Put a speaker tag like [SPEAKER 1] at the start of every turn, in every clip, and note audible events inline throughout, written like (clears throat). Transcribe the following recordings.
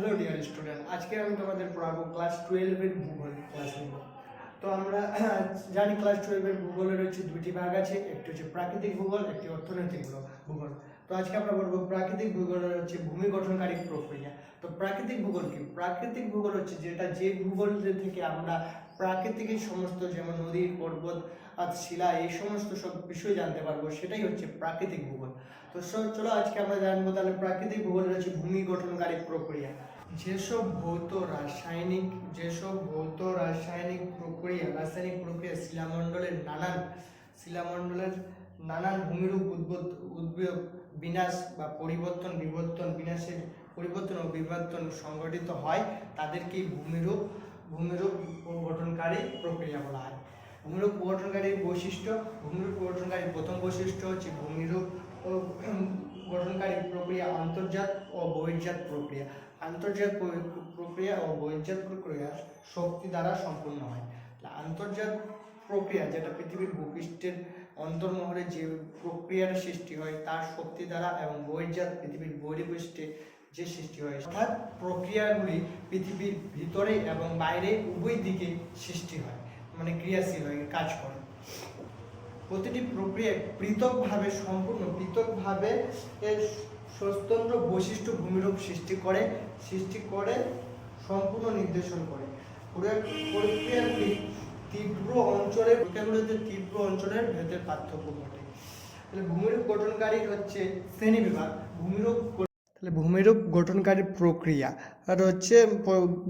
[SPEAKER 1] Hello dear student, আজকে আমি তোমাদের পড়াবো ক্লাস টুয়েলভের ভূগোল, ক্লাস নেব তো আমরা (clears throat) জানি ক্লাস টুয়েলভের ভূগোলের হচ্ছে দুটি ভাগ আছে, একটি হচ্ছে প্রাকৃতিক ভূগোল, একটি অর্থনৈতিক ভূগোল- ভূগোল। তো আজকে আমরা বলব প্রাকৃতিক ভূগোলের হচ্ছে ভূমি গঠনকারী প্রক্রিয়া। তো প্রাকৃতিক ভূগোল কি? প্রাকৃতিক ভূগোল হচ্ছে যেটা যে ভূগোল থেকে আমরা প্রাকৃতিক সমস্ত যেমন নদী, পর্বত আর শিলা, এই সমস্ত সব বিষয় জানতে পারব, সেটাই হচ্ছে প্রাকৃতিক ভূগোল। তো চলো আজকে আমরা জানব তাহলে প্রাকৃতিক ভূগোলের হচ্ছে ভূমি গঠনকারী প্রক্রিয়া। যেসব ভৌত রাসায়নিক, যেসব ভৌত রাসায়নিক প্রক্রিয়া রাসায়নিক প্রক্রিয়া শিলামণ্ডলের নানান শিলামণ্ডলের নানান ভূমিরূপ উদ্ভূত উদ্বেগ বিনাশ বা পরিবর্তন, বিবর্তন, বিনাশের পরিবর্তন ও বিবর্তন সংঘটিত হয় তাদেরকেই ভূমিরূপ ভূমিরূপ গঠনকারী প্রক্রিয়া বলা হয়। ভূমিরূপ গঠনকারী বৈশিষ্ট্য, ভূমিরূপ গঠনকারী প্রথম বৈশিষ্ট্য হচ্ছে ভূমিরূপ ও গঠনকারী প্রক্রিয়া অন্তর্জাত ও বহির্জাত প্রক্রিয়া। আন্তর্জাত প্রক্রিয়া ও বহির্জাত প্রক্রিয়া শক্তি দ্বারা সম্পূর্ণ হয়। আন্তর্জাত প্রক্রিয়া যেটা পৃথিবীর ভূপৃষ্ঠের অন্তর্মহলে যে প্রক্রিয়ার সৃষ্টি হয়, তার শক্তি দ্বারা এবং বহির্জাত পৃথিবীর বহির্পৃষ্ঠে যে সৃষ্টি হয়, অর্থাৎ প্রক্রিয়াগুলি পৃথিবীর ভিতরে এবং বাইরে উভয় দিকে সৃষ্টি হয় মানে ক্রিয়াশীল হয়, কাজ করে। প্রতিটি প্রক্রিয়া পৃথকভাবে, সম্পূর্ণ পৃথকভাবে স্বতন্ত্র বৈশিষ্ট্য ভূমিরূপ সৃষ্টি করে সৃষ্টি করে, সম্পূর্ণ নির্দেশন করে। প্রক্রিয়াগুলি তীব্র অঞ্চলের প্রক্রিয়াগুলিতে তীব্র অঞ্চলের ভেদের পার্থক্য ঘটে। তাহলে ভূমিরূপ গঠনকারী হচ্ছে শ্রেণি বিভাগ। ভূমিরূপ তাহলে ভূমিরূপ গঠনকারী প্রক্রিয়া। আর হচ্ছে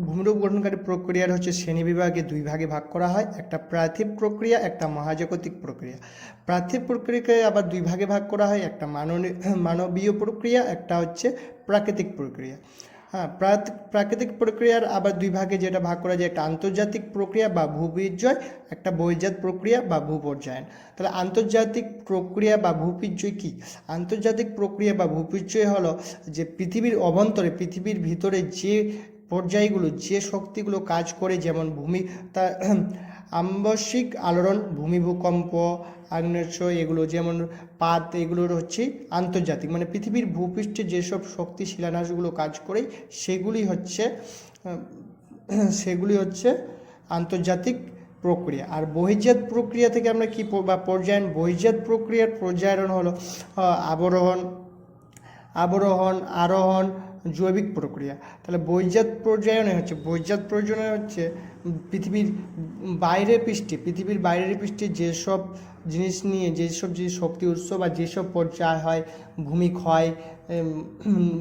[SPEAKER 1] ভূমিরূপ গঠনকারী প্রক্রিয়ার হচ্ছে শ্রেণি বিভাগে দুই ভাগে ভাগ করা হয়। একটা প্রার্থিব প্রক্রিয়া, একটা মহাজাগতিক প্রক্রিয়া। প্রার্থিব প্রক্রিয়াকে আবার দুই ভাগে ভাগ করা হয়। একটা মাননীয় মানবীয় প্রক্রিয়া, একটা হচ্ছে প্রাকৃতিক প্রক্রিয়া। হ্যাঁ প্রাকৃতিক প্রক্রিয়ার আবার দুই ভাগে যেটা ভাগ করা যায়, একটা আন্তর্জাতিক প্রক্রিয়া বা ভূবিজয় একটা বহির্জাত প্রক্রিয়া বা ভূপর্যায়ন। তাহলে আন্তর্জাতিক প্রক্রিয়া বা ভূপির্যয় কী? আন্তর্জাতিক প্রক্রিয়া বা ভূপির্যয় হলো যে পৃথিবীর অভ্যন্তরে, পৃথিবীর ভিতরে যে পর্যায়গুলো, যে শক্তিগুলো কাজ করে, যেমন ভূমি তা আম্বসিক আলোড়ন, ভূমি ভূকম্প আগ্নেয়স্য এগুলো যেমন পাত, এগুলোর হচ্ছে আন্তর্জাতিক মানে পৃথিবীর ভূপৃষ্ঠে যেসব শক্তি শিলান্যাসগুলো কাজ করে, সেগুলি হচ্ছে সেগুলি হচ্ছে আন্তর্জাতিক প্রক্রিয়া। আর বহির্জাত প্রক্রিয়া থেকে আমরা কী বা পর্যায়ন, বহির্জাত প্রক্রিয়ার পর্যায়ন হলো আবরোহণ আবরোহণ, আরোহণ জৈবিক প্রক্রিয়া। তাহলে বৈজাত পর্যায়নে হচ্ছে, বৈজাত পর্যায়নে হচ্ছে পৃথিবীর বাইরের পৃষ্ঠে, পৃথিবীর বাইরের পৃষ্ঠে যেসব জিনিস নিয়ে, যেসব যে শক্তি উৎস বা যেসব পর্যায় হয়, ভূমি ক্ষয়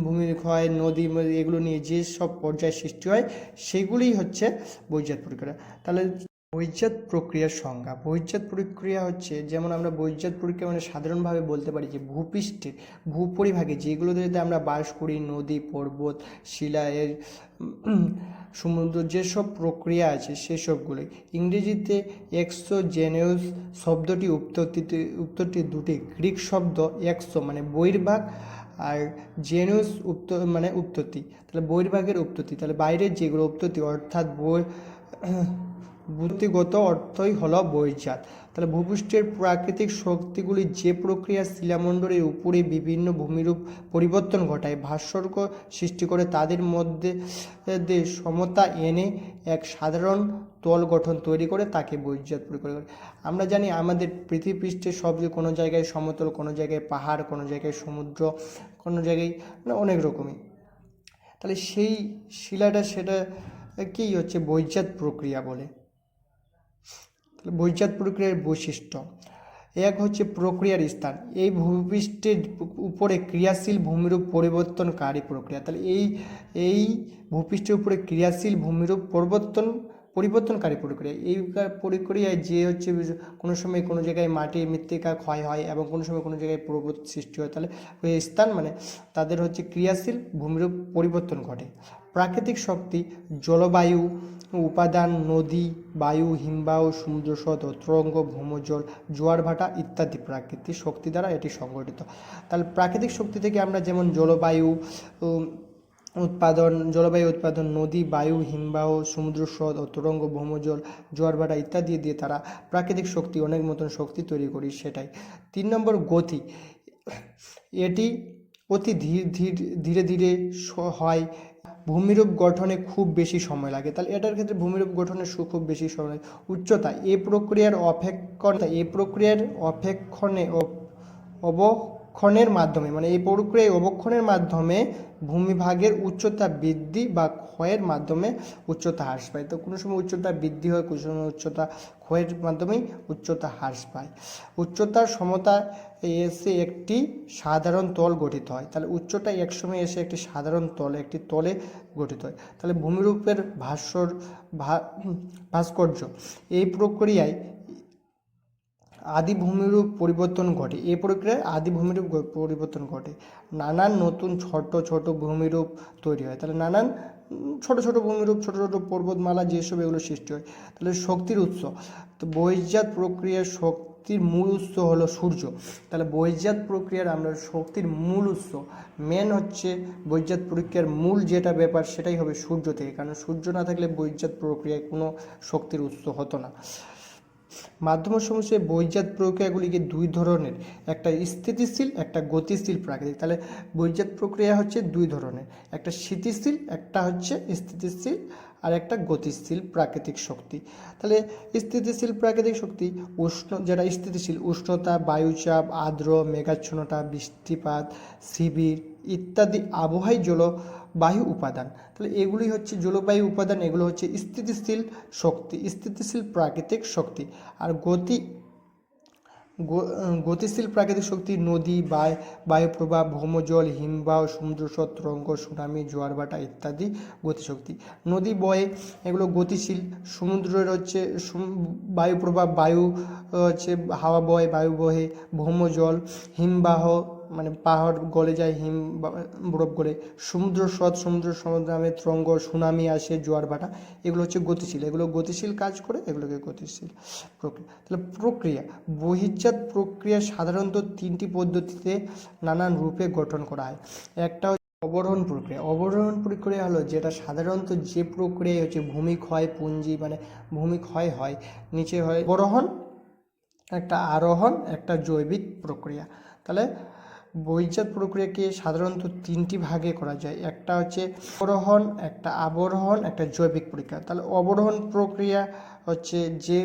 [SPEAKER 1] ভূমি ক্ষয়, নদী এগুলো নিয়ে যেসব পর্যায় সৃষ্টি হয়, সেগুলিই হচ্ছে বৈজাত প্রক্রিয়া। তাহলে বৈজাত প্রক্রিয়ার সংজ্ঞা। বৈজাত প্রক্রিয়া হচ্ছে, যেমন আমরা বৈজাত প্রক্রিয়া মানে সাধারণভাবে বলতে পারি যে ভূপৃষ্ঠে, ভূপরিভাগে যেগুলোতে আমরা বাস করি, নদী, পর্বত, শিলা, এর সমুদ্র, যেসব প্রক্রিয়া আছে সেসবগুলোই। ইংরেজিতে এক্সো জেনেউস শব্দটি উৎপত্তিতে উত্তরটি দুটি গ্রিক শব্দ, এক্সো মানে বহির্ভাগ, আর জেনুস উত্ত মানে উৎপত্তি। তাহলে বহির্ভাগের উৎপত্তি, তাহলে বাইরের যেগুলো উৎপত্তি, অর্থাৎ বই বুদ্ধিগত অর্থই হলো বহির্জাত তাহলে ভূপৃষ্ঠের প্রাকৃতিক শক্তিগুলি যে প্রক্রিয়া শিলামণ্ডলের উপরে বিভিন্ন ভূমিরূপ পরিবর্তন ঘটায়, ভাস্কর্য সৃষ্টি করে, তাদের মধ্যে সমতা এনে এক সাধারণ তল গঠন তৈরি করে তাকে বহির্জাত প্রক্রিয়া করে আমরা জানি আমাদের পৃথিবী পৃষ্ঠে সব কোনো জায়গায় সমতল, কোনো জায়গায় পাহাড়, কোনো জায়গায় সমুদ্র, কোনো জায়গায় মানে অনেক রকমই। তাহলে সেই শিলাটা সেটা কি হচ্ছে বৈজাত প্রক্রিয়া বলে। তাহলে বৈজাত প্রক্রিয়ার বৈশিষ্ট্য। এক হচ্ছে প্রক্রিয়ার স্থান। এই ভূপৃষ্ঠের উপরে ক্রিয়াশীল ভূমিরূপ পরিবর্তনকারী প্রক্রিয়া। তাহলে এই এই ভূপৃষ্ঠের উপরে ক্রিয়াশীল ভূমিরূপ পরিবর্তন, পরিবর্তনকারী প্রক্রিয়া। এই প্রক্রিয়ায় যে হচ্ছে কোনো সময় কোনো জায়গায় মাটির মৃত্তিকা ক্ষয় হয় এবং কোনো সময় কোনো জায়গায় পর্বত সৃষ্টি হয়। তাহলে ওই স্থান মানে তাদের হচ্ছে ক্রিয়াশীল ভূমিরূপ পরিবর্তন ঘটে। প্রাকৃতিক শক্তি, জলবায়ু উপাদান, নদী, বায়ু, হিমবাহ সমুদ্রস্রোত তরঙ্গ, ভূমজল, জোয়ার ভাটা ইত্যাদি প্রাকৃতিক শক্তি দ্বারা এটি সংগঠিত। তাহলে প্রাকৃতিক শক্তি থেকে আমরা যেমন জলবায়ু উৎপাদন জলবায়ু উৎপাদন, নদী, বায়ু, হিমবাহ, সমুদ্র স্রোত ও তরঙ্গ, ভৌমজল, জোয়ার ভাটা ইত্যাদি দিয়ে তারা প্রাকৃতিক শক্তি, অনেক মতন শক্তি তৈরি করি সেটাই। তিন নম্বর গতি। এটি অতি ধীর ধীর, ধীরে ধীরে হয় ভূমিরূপ গঠনে খুব বেশি সময় লাগে। তাহলে এটার ক্ষেত্রে ভূমিরূপ গঠনে সু- খুব বেশি সময় লাগে। উচ্চতা, এ প্রক্রিয়ার অপেক্ষণ, এ প্রক্রিয়ার অপেক্ষণে ও- অবক্ষণের মাধ্যমে মানে এই প্রক্রিয়ায় অবক্ষণের মাধ্যমে ভূমিভাগের উচ্চতা বৃদ্ধি বা ক্ষয়ের মাধ্যমে উচ্চতা হ্রাস পায়। তো কোনো সময় উচ্চতা বৃদ্ধি হয়, কোনো সময় উচ্চতা ক্ষয়ের মাধ্যমেই উচ্চতা হ্রাস পায়। উচ্চতার সমতা এসে একটি সাধারণ তল গঠিত হয়। তাহলে উচ্চতা একসময় এসে একটি সাধারণ তলে, একটি তলে গঠিত হয়। তাহলে ভূমিরূপের ভাস্বর ভাস্কর্য, এই প্রক্রিয়ায় আদি ভূমিরূপ পরিবর্তন ঘটে। এই প্রক্রিয়ায় আদি ভূমিরূপ পরিবর্তন ঘটে। নানান নতুন ছোট ছোট ভূমিরূপ তৈরি হয়। তাহলে নানান ছোট ছোট ভূমিরূপ, ছোট ছোট পর্বতমালা যেসব এগুলো সৃষ্টি হয়, তাহলে শক্তির উৎস। তো বহির্জাত প্রক্রিয়ার শক্তির মূল উৎস হলো সূর্য। তাহলে বহির্জাত প্রক্রিয়ার আমরা শক্তির মূল উৎস। মেন হচ্ছে বহির্জাত প্রক্রিয়ার মূল যেটা ব্যাপার, সেটাই হবে সূর্য থেকে। কারণ সূর্য না থাকলে বহির্জাত প্রক্রিয়ায় কোনো শক্তির উৎস হতো না। মাধ্যম সমস্যায় বৈজাত প্রক্রিয়াগুলিকে দুই ধরনের, একটা স্থিতিশীল, একটা গতিশীল প্রাকৃতিক। তাহলে বৈজাত প্রক্রিয়া হচ্ছে দুই ধরনের, একটা স্থিতিশীল, একটা হচ্ছে স্থিতিশীল, আর একটা গতিশীল প্রাকৃতিক শক্তি। তাহলে স্থিতিশীল প্রাকৃতিক শক্তি, উষ্ণ, যেটা স্থিতিশীল, উষ্ণতা, বায়ুচাপ, আর্দ্র, মেঘাচ্ছন্নতা, বৃষ্টিপাত, শিবির ইত্যাদি আবহাওয়াই জলবায়ু উপাদান। তাহলে এগুলি হচ্ছে জলবায়ু উপাদান, এগুলো হচ্ছে স্থিতিশীল শক্তি, স্থিতিশীল প্রাকৃতিক শক্তি। আর গতি গতিশীল প্রাকৃতিক শক্তি নদী, বায়ু, বায়ুপ্রবাহ, ভৌমজল, হিমবাহ, সমুদ্র তরঙ্গ সুনামি জোয়ারভাটা ইত্যাদি গতিশক্তি। নদী, বয়ে, এগুলো গতিশীল। সমুদ্রের হচ্ছে বায়ুপ্রবাহ, বায়ু, হচ্ছে হাওয়া বয় বায়ু বহে ভৌমজল, হিমবাহ মানে পাহাড় গলে যায় হিম বরফ গলে, সমুদ্র স্রোত সমুদ্র সমুদ্রামে তরঙ্গ সুনামি আসে জোয়ার ভাটা, এগুলো হচ্ছে গতিশীল। এগুলো গতিশীল কাজ করে, এগুলোকে গতিশীল প্রক্রিয়া। তাহলে প্রক্রিয়া, বহির্জাত প্রক্রিয়া সাধারণত তিনটি পদ্ধতিতে নানান রূপে গঠন করা হয়। একটা অবরোহণ প্রক্রিয়া। অবরোহণ প্রক্রিয়া হলো যেটা সাধারণত যে প্রক্রিয়ায় হচ্ছে ভূমি ক্ষয় পুঞ্জি মানে ভূমি ক্ষয় হয়। নিচে হয় অবরোহণ, একটা আরোহণ, একটা জৈবিক প্রক্রিয়া। তাহলে বহির্জাত প্রক্রিয়াকে সাধারণত তিনটি ভাগে করা যায়। একটা হচ্ছে অবরোহণ, একটা আবরোহণ, একটা জৈবিক প্রক্রিয়া তাহলে অবরোহণ প্রক্রিয়া হচ্ছে যে